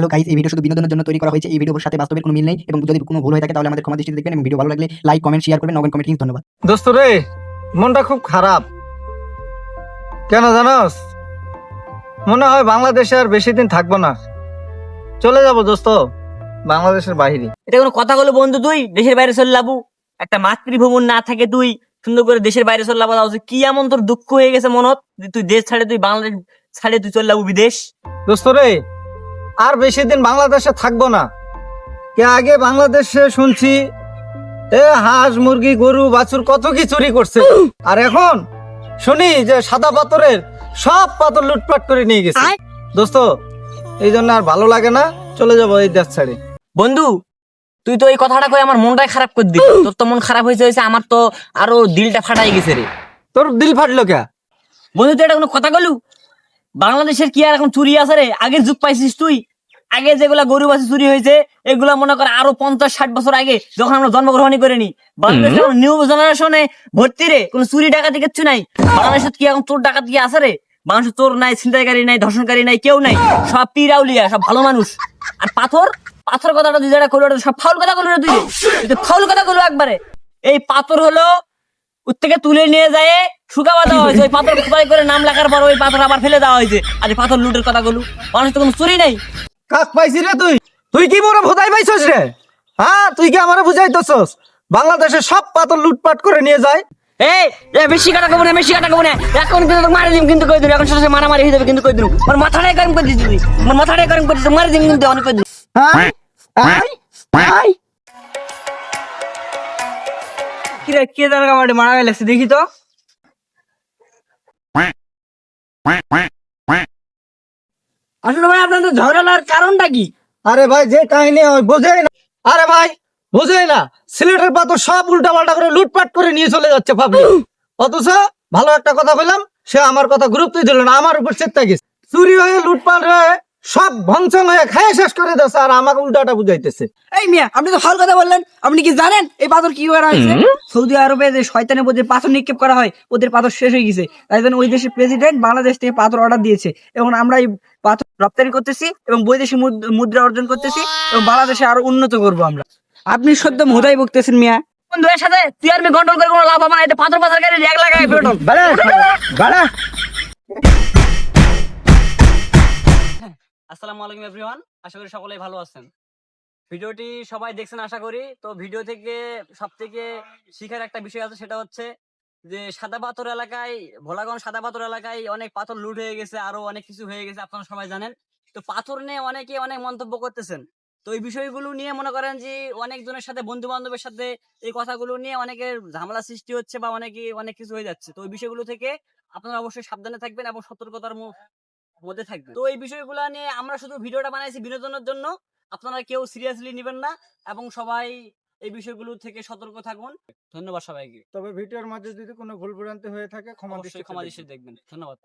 Hello guys এই video শুধু বিনোদনের জন্য তৈরি করা হয়েছে। এই ভিডিওর সাথে বাস্তবের কোনো মিল নেই এবং যদি কোনো ভুল হয়ে থাকে তাহলে আমাদের ক্ষমা দৃষ্টিতে দেখবেন এবং ভিডিও ভালো লাগলে লাইক কমেন্ট শেয়ার করবেন। নগেন কমেন্ট ধন্যবাদ। দোস্ত রে মনটা খুব খারাপ। কেন জানোস? মনে হয় বাংলাদেশে আর বেশি দিন থাকব না। চলে যাব দোস্ত বাংলাদেশের বাইরে। এটা কোনো কথা হলো বন্ধু তুই? দেশের বাইরে চলে লাবু। একটা মাতৃভূমন না থাকে তুই। সুন্দর করে দেশের বাইরে চলে লাবু। কি এমন তোর দুঃখ হয়ে গেছে মনত? তুই দেশ ছাড়ে তুই বাংলাদেশ ছাড়ে তুই চলে লাবু বিদেশ। দোস্ত রে আর বেশি দিন বাংলাদেশে থাকব না। কে আগে বাংলাদেশে শুনছি এ হাঁস মুরগি গরু বাছুর কত কি চুরি করছে। আর এখন শুনি যে সাদা পাথরের সব পাথর লুটপাট করে নিয়ে গেছে। দোস্ত এই জন্য আর ভালো লাগে না চলে যাব এই দেশ ছাড়ে। বন্ধু তুই তো এই কথাটা কই আমার মনটাই খারাপ করে দিল। তোর তো মন খারাপ হয়েছে হয়েছে আমার তো আরও দিলটা ফাটাই গেছে রে। তোর দিল ফাটলো কে? বন্ধু তুই এটা কোনো কথা গলু বাংলাদেশের কি আর এখন চুরি আছে রে? আগের যুগ পাইছিস তুই? আগে যেগুলা গরু বাছুর চুরি হয়েছে এগুলা মনে কর আরও পঞ্চাশ ষাট বছর আগে যখন আমরা জন্মগ্রহণই করিনি। বাংলাদেশের নিউ জেনারেশনে ভর্তি রে কোনো চুরি ডাকাতি কিচ্ছু নাই। বাংলাদেশের কি এখন চোর ডাকাতি আছে রে? বাংলাদেশের চোর নাই ছিনতাইকারী নাই ধর্ষণকারী নাই কেউ নাই। সব পিরাউলিয়া সব ভালো মানুষ। আর পাথর? পাথর কথাটা দুই জায়গা করল সব ফাউল কথা করল তুই। তুই ফাউল কথা করল একবারে। এই পাথর হলো থেকে তুলে নিয়ে যায় শুকাবা দেওয়া হয়েছে। ওই পাথর খোদাই করে নাম লেখার পর ওই পাথর আবার ফেলে দেওয়া হয়েছে। আর পাথর লুটের কথা গুলো মানুষ তো কোনো চুরি নাই। কাক পাইছি রে তুই? তুই কি মোরে ভোদাই পাইছস রে? হ্যাঁ তুই কি আমারে বুঝাইতেছস? বাংলাদেশে সব পাথর লুটপাট করে নিয়ে যায়। এই এ বেশি কাটা কবো না বেশি কাটা কবো এখন কিন্তু মারি দিম কিন্তু কই দিন এখন সাথে মারামারি হয়ে যাবে কিন্তু কই দিন আমার মাথাটাই গরম করে দিচ্ছি আমার মাথাটাই গরম করে দিচ্ছি মারি দিম কিন্তু অনেক কই দিন হ্যাঁ আই আই কি রে কে দাঁড়া মারা গেছে দেখি তো। আসলে ভাই আপনাদের ঝগড়ার কারণটা কি? আরে ভাই যে কাহিনী বোঝেই না। আরে ভাই বোঝেই না। সিলেটের পাথর সব উল্টা পাল্টা করে লুটপাট করে নিয়ে চলে যাচ্ছে পাবলিক অথচ ভালো একটা কথা বললাম সে আমার কথা গুরুত্বই দিল না আমার উপর চেষ্টা গেছে। চুরি হয়ে লুটপাট হয়ে সব ভংসং হয়ে খায় শেষ করে দিচ্ছে আর আমাকে উল্টাটা বুঝাইতেছে। এই মিয়া আপনি তো ফাল কথা বললেন। আপনি কি জানেন এই পাথর কি করা হয়েছে? সৌদি আরবে যে শয়তানের মধ্যে পাথর নিক্ষেপ করা হয় ওদের পাথর শেষ হয়ে গেছে। তাই জন্য ওই দেশের প্রেসিডেন্ট বাংলাদেশ থেকে পাথর অর্ডার দিয়েছে। এবং আমরা এই পাথর রপ্তানি করতেছি এবং বৈদেশিক মুদ- মুদ্রা অর্জন করতেছি এবং বাংলাদেশে আরও উন্নত করব আমরা। আপনি সদ্য মোদাই বকতেছেন মিয়া। সাথে তুই আর আমি করে কোনো লাভ হবে না। এটা পাথর পাথর গাড়ি এক লাগায় বেরোটন বাড়া বাড়া আসসালামু আলাইকুম এভরিওয়ান আশা করি সকলেই ভালো আছেন। ভিডিওটি সবাই দেখছেন আশা করি। তো ভিডিও থেকে সব থেকে শিখার একটা বিষয় আছে সেটা হচ্ছে যে সাদা পাথর এলাকায়, ভোলাগঞ্জ সাদা পাথর এলাকায় অনেক পাথর লুট হয়ে গেছে, আরও অনেক কিছু হয়ে গেছে, আপনারা সবাই জানেন। তো পাথর নিয়ে অনেকে অনেক মন্তব্য করতেছেন। তো এই বিষয়গুলো নিয়ে মনে করেন যে অনেকজনের সাথে বন্ধু বান্ধবের সাথে এই কথাগুলো নিয়ে অনেকের ঝামেলা সৃষ্টি হচ্ছে বা অনেকে অনেক কিছু হয়ে যাচ্ছে। তো ওই বিষয়গুলো থেকে আপনারা অবশ্যই সাবধানে থাকবেন এবং সতর্কতার মধ্যে থাকবে তো এই বিষয়গুলো নিয়ে আমরা শুধু ভিডিওটা বানাইছি বিনোদনের জন্য। আপনারা কেউ সিরিয়াসলি নেবেন না এবং সবাই এই বিষয়গুলো থেকে সতর্ক থাকুন। ধন্যবাদ সবাইকে। তবে ভিডিওর মাঝে যদি কোনো ভুল ভ্রান্তি হয়ে থাকে ক্ষমা দৃষ্টি ক্ষমা। দৃষ্টি দেখবেন। ধন্যবাদ।